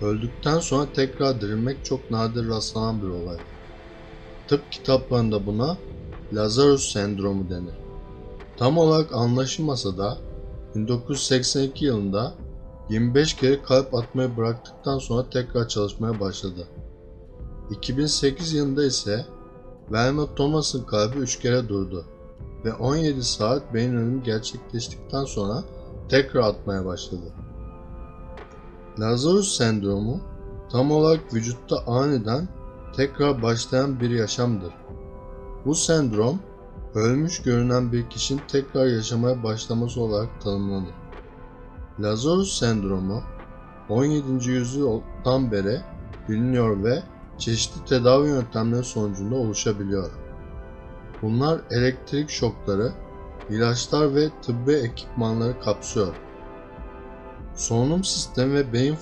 Öldükten sonra tekrar dirilmek çok nadir rastlanan bir olay. Tıp kitaplarında buna Lazarus sendromu denir. Tam olarak anlaşılmasa da 1982 yılında 25 kere kalp atmayı bıraktıktan sonra tekrar çalışmaya başladı. 2008 yılında ise Velma Thomas'ın kalbi 3 kere durdu ve 17 saat beyin ölümü gerçekleştikten sonra tekrar atmaya başladı. Lazarus sendromu tam olarak vücutta aniden tekrar başlayan bir yaşamdır. Bu sendrom ölmüş görünen bir kişinin tekrar yaşamaya başlaması olarak tanımlanır. Lazarus sendromu 17. yüzyıldan beri biliniyor ve çeşitli tedavi yöntemleri sonucunda oluşabiliyor. Bunlar elektrik şokları, ilaçlar ve tıbbi ekipmanları kapsıyor. Solunum sistemi ve beyin